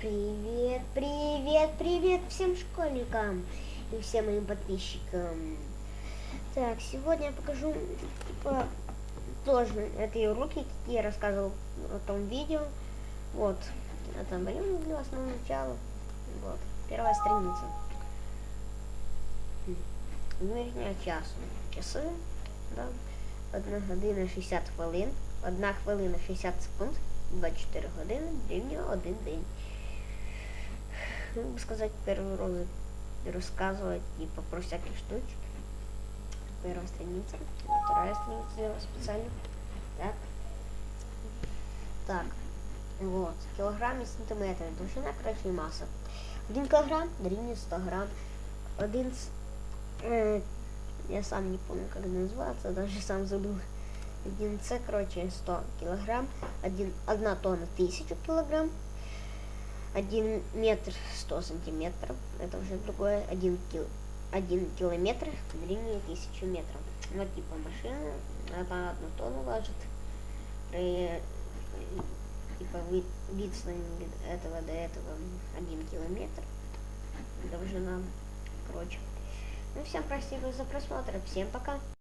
Привет, привет, привет всем школьникам и всем моим подписчикам. Так, сегодня я покажу типа, тоже эти уроки, какие я рассказывал в том видео. Вот, это берем для основного начала. Вот, первая страница. Вимірення часу. Часи, да. 1 година 60 хвилин, 1 хвилина 60 секунд, 24 години дорівнює 1 день. Бы сказать, первый раз рассказывать типа про всякие штучки. Первая страница, вторая страница сделала специально. Так. Так. Вот. Килограмм и сантиметр. Довжина, короче, масса. 1 килограмм дорівнює 100 грамм. Один с- э, я сам не помню, как это называется, даже сам забыл. Один С, короче, 100 килограмм. Один, одна тонна 1000 килограмм. Один метр 100 сантиметров. Это уже другое. Один, кил, один километр длиннее 1000 метров. Ну, типа машина, она одну тонну важит. При, типа, ви- відстань від этого до этого один километр. Довжина. Короче. Ну, всем спасибо за просмотр. Всем пока.